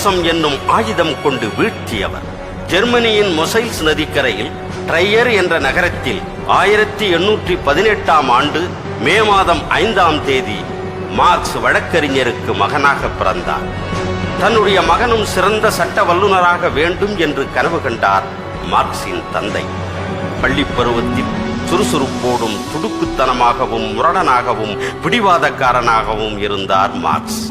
தேசம் என்னும் ஆயுதம் கொண்டு வீழ்த்தியவர். ஜெர்மனியின் மொசைல்ஸ் நதிக்கரையில் ட்ரையர் என்ற நகரத்தில் ஆயிரத்தி எண்ணூற்றி பதினெட்டாம் ஆண்டு மே மாதம் ஐந்தாம் தேதி மார்க்ஸ் வழக்கறிஞருக்கு மகனாக பிறந்தார். தன்னுடைய மகனும் சிறந்த சட்ட வல்லுநராக வேண்டும் என்று கனவு கண்டார் மார்க்சின் தந்தை. பள்ளி பருவத்தில் சுறுசுறுப்போடும் துடுக்குத்தனமாகவும் முரடனாகவும் பிடிவாதக்காரனாகவும் இருந்தார் Marx.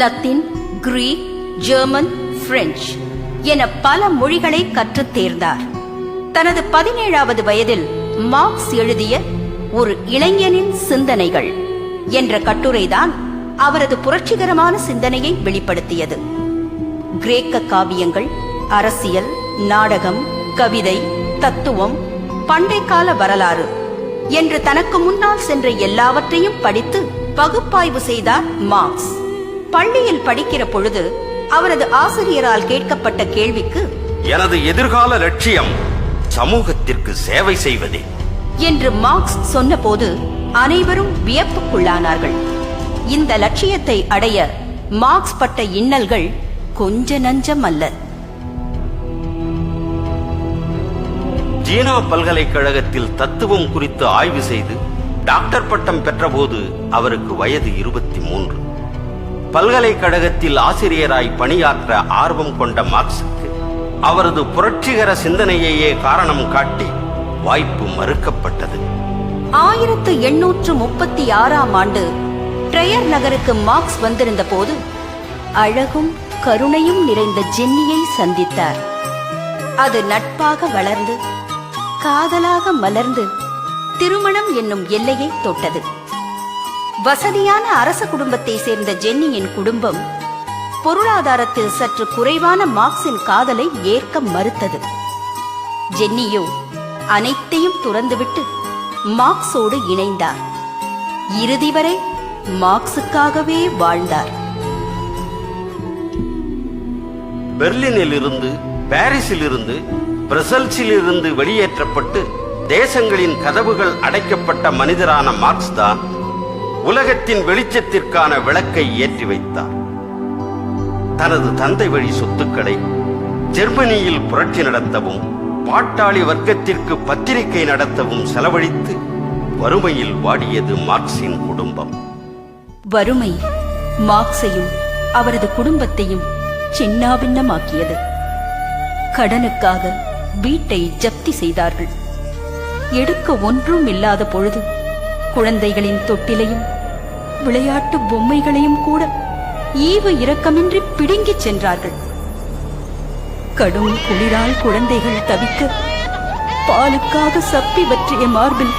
Latin Greek German French என பல மொழிகளை கற்றுத் தேர்ந்தார். தனது பதினேழாவது வயதில் மார்க்ஸ் எழுதிய ஒரு இளைஞனின் சிந்தனைகள் என்ற கட்டுரைதான் அவரது புரட்சிகரமான சிந்தனையை வெளிப்படுத்தியது. கிரேக்க காவியங்கள் அரசியல் நாடகம் கவிதை தத்துவம் பண்டைக்கால வரலாறு என்று தனக்கு முன்னால் சென்ற எல்லாவற்றையும் படித்து பகுப்பாய்வு செய்தார் மார்க்ஸ். பள்ளியில் படிக்கிற பொழுது அவரது ஆசிரியரால் கேட்கப்பட்ட கேள்விக்கு எனது எதிர்கால லட்சியம் சமூகத்திற்கு சேவை செய்வதே. என்று மார்க்ஸ் சொன்னபோது அனைவரும் வியப்புக்குள்ளானார்கள். இந்த லட்சியத்தை அடைய மார்க்ஸ் பட்ட இன்னல்கள் கொஞ்ச நஞ்சம் அல்ல ஜீனா பல்கலைக்கழகத்தில் தத்துவம் குறித்து ஆய்வு செய்து டாக்டர் பட்டம் பெற்றபோது அவருக்கு வயது இருபத்தி மூன்று. பல்கலைக்கழகத்தில் ஆசிரியராய் பணியாற்ற ஆர்வம் கொண்ட மார்க்சுக்கு அவரது புரட்சிகர சிந்தனையையே காரணம் காட்டி வாய்ப்பு மறுக்கப்பட்டது. ஆயிரத்து எண்ணூற்று முப்பத்தி ஆறாம் ஆண்டு ட்ரெயர் நகருக்கு மார்க்ஸ் வந்திருந்த போது அழகும் கருணையும் நிறைந்த ஜென்னியை சந்தித்தார். அது நட்பாக வளர்ந்து காதலாக மலர்ந்து திருமணம் என்னும் எல்லையை தொட்டது. வசதியான அரச குடும்பத்தை சேர்ந்த ஜென்னியின் குடும்பம் பொருளாதாரத்தில் சற்று குறைவான மார்க்ஸின் காதலை ஏற்க மறுத்தது. ஜென்னியோ அனைத்தையும் துறந்துவிட்டு மார்க்ஸோடு இணைந்தார். இறுதி வரை மார்க்ஸுக்காகவே வாழ்ந்தார். பெர்லினில் இருந்து பாரிஸில் இருந்து பிரசல்ஸில் இருந்து வெளியேற்றப்பட்டு தேசங்களின் கதவுகள் அடைக்கப்பட்ட மனிதரான மார்க்ஸ் தான் உலகத்தின் வெளிச்சத்திற்கான விளக்கை ஏற்றி வைத்தார். தனது தந்தை வழி சொத்துக்களை ஜெர்மனியில் புரட்சி நடத்தவும் பாட்டாளி வர்க்கத்திற்கு பத்திரிகை நடத்தவும் செலவழித்து வறுமையில் வாடியது மார்க்சின் குடும்பம். வறுமை மார்க்ஸையும் அவரது குடும்பத்தையும் சின்னாபின்னமாக்கியது. கடனுக்காக வீட்டை ஜப்தி செய்தார்கள். எடுக்க ஒன்றும் இல்லாத பொழுது குழந்தைகளின் தொட்டிலையும் விளையாட்டு பொம்மைகளையும் கூட ஈவு இரக்கமின்றி பிடுங்கிச் சென்றார்கள். கடும் குளிரால் குழந்தைகள் தவிக்க பாலுக்காக சப்பி பற்றிய மார்பில்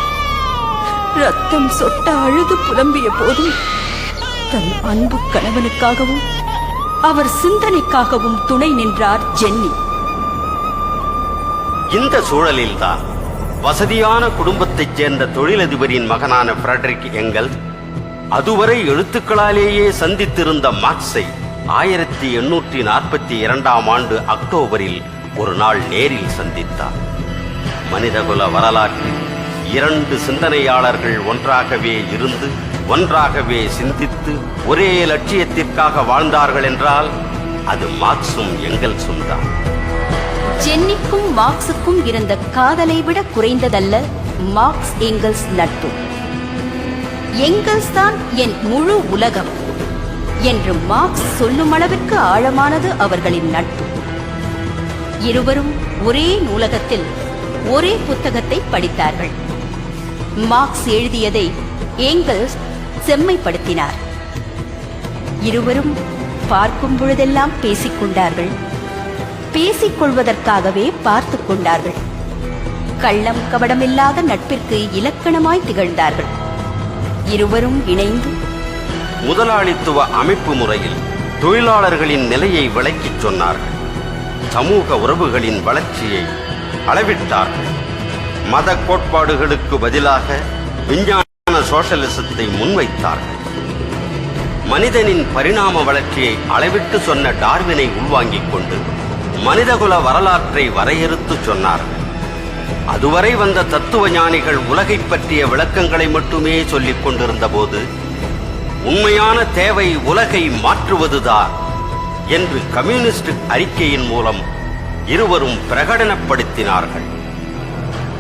ரத்தம் சொட்ட அழுது புலம்பிய போதும் தன் அன்பு கணவனுக்காகவும் அவர் சிந்தனைக்காகவும் துணை நின்றார் ஜென்னி. இந்த சூழலில்தான் வசதியான குடும்பத்தைச் சேர்ந்த தொழிலதிபரின் மகனான ஃபிரடரிக் எங்கல் அதுவரை எழுத்துக்களாலேயே சந்தித்திருந்த மார்க்ஸை ஆயிரத்தி எண்ணூற்றி நாற்பத்தி இரண்டாம் ஆண்டு அக்டோபரில் ஒரு நாள் நேரில் சந்தித்தார். மனிதகுல வரலாற்றில் இரண்டு சிந்தனையாளர்கள் ஒன்றாகவே இருந்து ஒன்றாகவே சிந்தித்து ஒரே லட்சியத்திற்காக வாழ்ந்தார்கள் என்றால் அது மார்க்சும் எங்கல்சும் தான். ஜென்னிக்கும் மார்க்ஸுக்கும் இருந்த காதலை விட குறைந்ததல்ல மார்க்ஸ் எங்கல்ஸ் நட்பு. எங்கல்ஸ் தான் என் முழு உலகம் என்று மார்க்ஸ் சொல்லும் அளவிற்கு ஆழமானது அவர்களின் நட்பு. இருவரும் ஒரே நூலகத்தில் ஒரே புத்தகத்தை படித்தார்கள். மார்க்ஸ் எழுதியதை ஏங்கல்ஸ் செம்மைப்படுத்தினார். இருவரும் பார்க்கும் பொழுதெல்லாம் பேசிக்கொண்டார்கள். பேசிக் கொள்வதற்காகவே பார்த்து கொண்டார்கள். கள்ளம் கபடமில்லாத நட்பிற்கு இலக்கணமாய் திகழ்ந்தார்கள். இருவரும் இணைந்து முதலாளித்துவ அமைப்பு முறையில் தொழிலாளர்களின் நிலையை விளக்கிச் சொன்னார்கள். சமூக உறவுகளின் வளர்ச்சியை அளவிட்டார்கள். மத கோட்பாடுகளுக்கு பதிலாக விஞ்ஞான சோசலிசத்தை முன்வைத்தார்கள். மனிதனின் பரிணாம வளர்ச்சியை அளவிட்டு சொன்ன டார்வினை உள்வாங்கிக் கொண்டு மனிதகுல வரலாற்றை வரையறுத்து சொன்னார்கள் அதுவரை வந்த தத்துவ ஞானிகள் உலகைப் பற்றிய விளக்கங்களை மட்டுமே சொல்லிக் கொண்டிருந்த போது உண்மையான தேவை உலகை மாற்றுவதுதான் என்று கம்யூனிஸ்ட் அறிக்கையின் மூலம் இருவரும் பிரகடனப்படுத்தினார்கள்.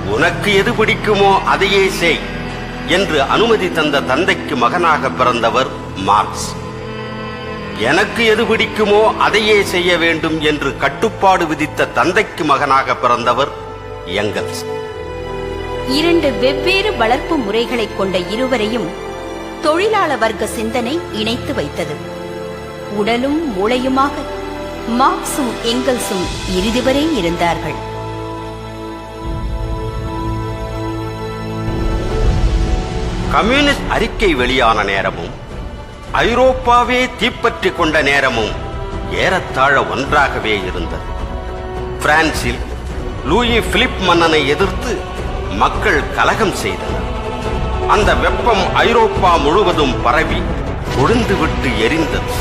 உனக்கு எது பிடிக்குமோ அதையே செய் என்று அனுமதி தந்த தந்தைக்கு மகனாக பிறந்தவர் மார்க்ஸ். எனக்கு எது பிடிக்குமோ அதையே செய்ய வேண்டும் என்று கட்டுப்பாடு விதித்த தந்தைக்கு மகனாக பிறந்தவர் எங்கல்ஸ். இரண்டு வெவ்வேறு வளர்ப்பு முறைகளைக் கொண்ட இருவரையும் தொழிலாள வர்க்க சிந்தனை இணைத்து வைத்தது. உடலும் மூளையுமாக மார்க்சும் எங்கல்ஸும் இறுதி வரை இருந்தார்கள். கம்யூனிஸ்ட் அறிக்கை வெளியான நேரமும் ஐரோப்பாவே தீப்பற்றி கொண்ட நேரமும் ஏறத்தாழ ஒன்றாகவே இருந்தது. பிரான்சில் லூயி பிலிப் மன்னனை எதிர்த்து மக்கள் கலகம் செய்தனர். அந்த வெப்பம் ஐரோப்பா முழுவதும் பரவி கொழுந்துவிட்டு எரிந்தது.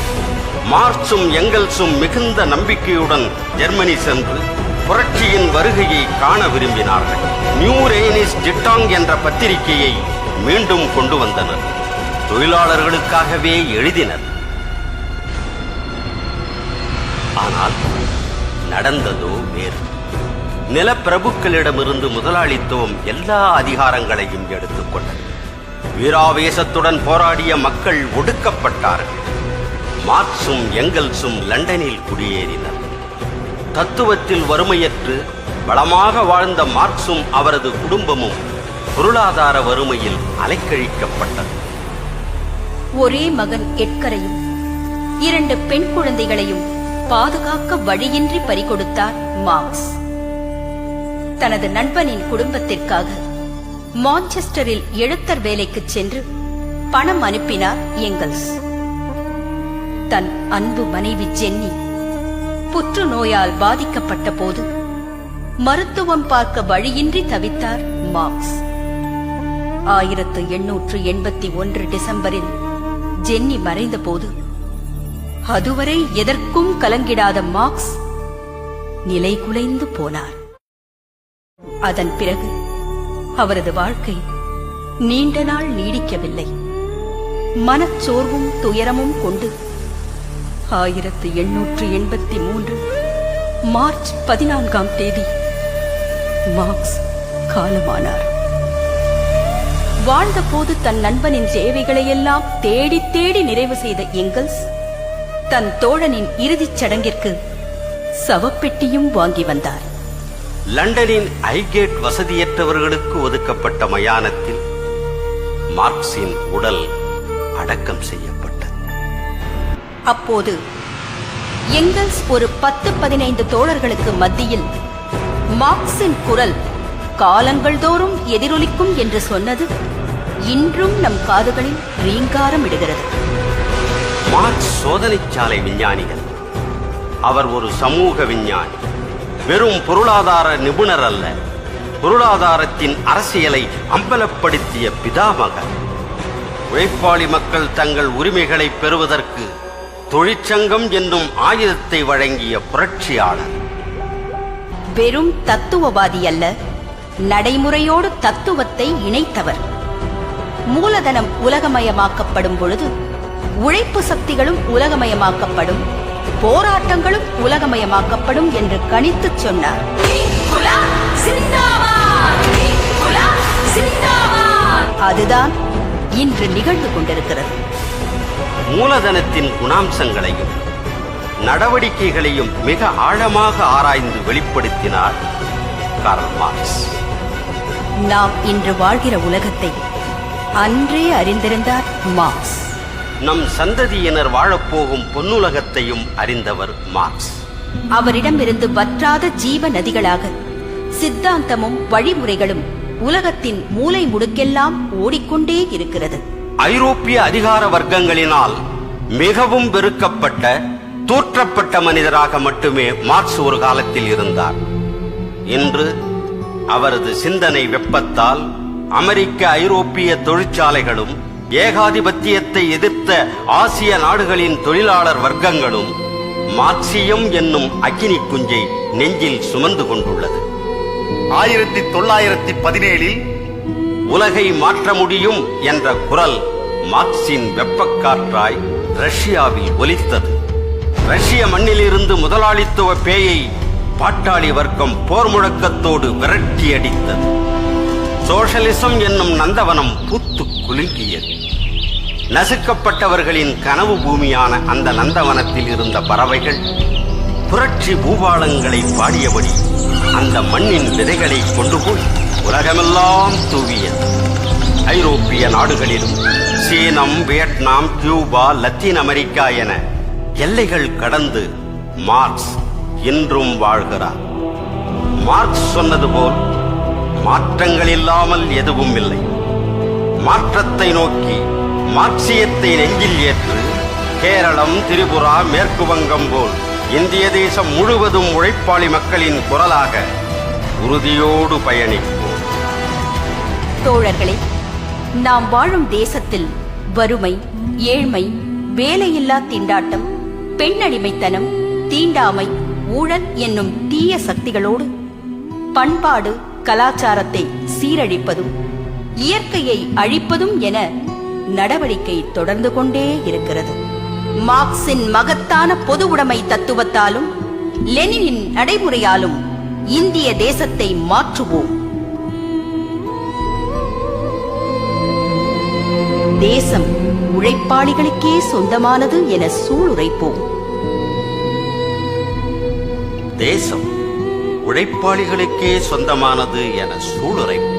மார்ச்சும் எங்கல்ஸும் மிகுந்த நம்பிக்கையுடன் ஜெர்மனி சென்று புரட்சியின் வருகையை காண விரும்பினார்கள். நியூ ரெய்னிஸ் ஜிட்டாங் என்ற பத்திரிகையை மீண்டும் கொண்டு வந்தனர். தொழிலாளர்களுக்காகவே எழுதினர். ஆனால் நடந்ததோ வேறு. நிலப்பிரபுக்களிடமிருந்து முதலாளித்துவம் எல்லா அதிகாரங்களையும் எடுத்துக்கொண்டது வீராவேசத்துடன் போராடிய மக்கள் ஒடுக்கப்பட்டார்கள். மார்க்சும் எங்கல்ஸும் லண்டனில் குடியேறினர். தத்துவத்தில் வறுமையற்று வளமாக வாழ்ந்த மார்க்சும் அவரது குடும்பமும் பொருளாதார வறுமையில் அலைக்கழிக்கப்பட்டது. ஒரே மகன் எட்கரையும் இரண்டு பெண் குழந்தைகளையும் பாதுகாக்க வழியின்றி பறிகொடுத்தார் மார்க்ஸ் தனது நண்பனின் குடும்பத்திற்காக மான்செஸ்டரில் எழுத்தர் வேலைக்கு சென்று பணம் அனுப்பினார் எங்கல்ஸ் தன் அன்பு மனைவி ஜென்னி புற்றுநோயால் பாதிக்கப்பட்ட போது மருத்துவம் பார்க்க வழியின்றி தவித்தார் மார்க்ஸ் ஆயிரத்து எண்ணூற்று எண்பத்தி ஒன்று டிசம்பரில் ஜென்னி மறைந்தபோது அதுவரை எதற்கும் கலங்கிடாத மார்க்ஸ் நிலை குலைந்து போனார். அதன் பிறகு அவரது வாழ்க்கை நீண்ட நாள் நீடிக்கவில்லை. மனச்சோர்வும் துயரமும் கொண்டு ஆயிரத்து எண்ணூற்று எண்பத்தி மூன்று மார்ச் பதினான்காம் தேதி மார்க்ஸ் காலமானார். வாழ்ந்தபோது தன் நண்பனின் சேவைகளையெல்லாம் தேடி தேடி நிறைவு செய்த எங்கல்ஸ் தன் தோழனின் இறுதிச் சடங்கிற்கு சவப்பெட்டியும் வாங்கி வந்தார். லண்டனின் ஐகேட் வசதியற்றவர்களுக்கு ஒதுக்கப்பட்ட மயானத்தில் மார்க்சின் உடல் அடக்கம் செய்யப்பட்டது. அப்போது எங்கல்ஸ் ஒரு பத்து பதினைந்து தோழர்களுக்கு மத்தியில் மார்க்சின் குரல் காலங்கள் தோறும் எதிரொலிக்கும் என்று சொன்னது இன்றும் நம் காதுகளில் ரீங்காரம் இடுகிறது மார்க்ஸ் சோதனைச்சாலை விஞ்ஞானிகள். அவர் ஒரு சமூக விஞ்ஞானி. வெறும் பொருளாதார நிபுணர் அல்ல. பொருளாதாரத்தின் அரசியலை அம்பலப்படுத்திய பிதாமகர். உழைப்பாளி மக்கள் தங்கள் உரிமைகளை பெறுவதற்கு தொழிற்சங்கம் என்னும் ஆயுதத்தை வழங்கிய புரட்சியாளர். வெறும் தத்துவவாதி அல்ல நடைமுறையோடு தத்துவத்தை இணைத்தவர். மூலதனம் உலகமயமாக்கப்படும் பொழுது உழைப்பு சக்திகளும் உலகமயமாக்கப்படும் போராட்டங்களும் உலகமயமாக்கப்படும் என்று கணித்துச் சொன்னார். அதுதான் இன்று நிகழ்ந்து கொண்டிருக்கிறது. மூலதனத்தின் குணாம்சங்களையும் நடவடிக்கைகளையும் மிக ஆழமாக ஆராய்ந்து வெளிப்படுத்தினார் கார்ல் மார்க்ஸ். நாம் இன்று வாழ்கிற உலகத்தை அன்றே அறிந்திருந்தார் மார்க்ஸ். நம் சந்ததியினர் வாழப்போகும் பொன்னுலகத்தையும் அறிந்தவர் மார்க்ஸ். அவரிடமிருந்து வற்றாத ஜீவ நதிகளாக சித்தாந்தமும் வழிமுறைகளும் உலகத்தின் மூலை முடுக்கெல்லாம் ஓடிக்கொண்டே இருக்கிறது. ஐரோப்பிய அதிகார வர்க்கங்களினால் மிகவும் வெறுக்கப்பட்ட தூற்றப்பட்ட மனிதராக மட்டுமே மார்க்ஸ் ஒரு காலத்தில் இருந்தார். இன்று அவரது சிந்தனை வெப்பத்தால் அமெரிக்க ஐரோப்பிய தொழிற்சாலைகளும் ஏகாதிபத்தியத்தை எதிர்த்த ஆசிய நாடுகளின் தொழிலாளர் வர்க்கங்களும் மார்க்சியம் என்னும் அக்கினி குஞ்சை நெஞ்சில் சுமந்து கொண்டுள்ளது. ஆயிரத்தி தொள்ளாயிரத்தி பதினேழில் உலகை மாற்ற முடியும் என்ற குரல் மார்க்சின் வெப்பக்காற்றாய் ரஷ்யாவில் ஒலித்தது. ரஷ்ய மண்ணிலிருந்து முதலாளித்துவ பேயை பாட்டாளி வர்க்கம் போர் முழக்கத்தோடு விரட்டி அடித்தது. சோஷலிசம் என்னும் நந்தவனம் பூத்து குலுங்கியது. நசுக்கப்பட்டவர்களின் கனவு பூமியான அந்த நந்தவனத்தில் இருந்த பறவைகள் புரட்சி பூபாலங்களை பாடியபடி அந்த மண்ணின் விதைகளை கொண்டு போய் உலகமெல்லாம் தூவியது. ஐரோப்பிய நாடுகளிலும் சீனம் வியட்நாம் கியூபா லத்தீன் அமெரிக்கா என எல்லைகள் கடந்து மார்க்ஸ் இன்றும் வாழ்கிறார். மார்க்ஸ் சொன்னது போல் மாற்றங்கள் இல்லாமல் எதுவும் இல்லை. மாற்றத்தை நோக்கி மார்க்சியத்தை நெஞ்சில் ஏற்று கேரளம் திரிபுரா மேற்கு வங்கம் போல் இந்திய தேசம் முழுவதும் உழைப்பாளி மக்களின் குரலாக உறுதியோடு பயணிப்போம். தோழர்களே நாம் வாழும் தேசத்தில் வறுமை ஏழ்மை வேலையில்லா திண்டாட்டம் பெண்ணடிமைத்தனம் தீண்டாமை ஊழல் என்னும் தீய சக்திகளோடு பண்பாடு கலாச்சாரத்தை சீரழிப்பதும் இயற்கையை அழிப்பதும் என நடவடிக்கை தொடர்ந்து கொண்டே இருக்கிறது. மார்க்சின் மகத்தான பொது உடைமை தத்துவத்தாலும் லெனினின் நடைமுறையாலும் இந்திய தேசத்தை மாற்றுவோம். தேசம் உழைப்பாளிகளுக்கே சொந்தமானது என சூளுரைப்போம். தேசம் உழைப்பாளிகளுக்கே சொந்தமானது என சூளுரைப்பு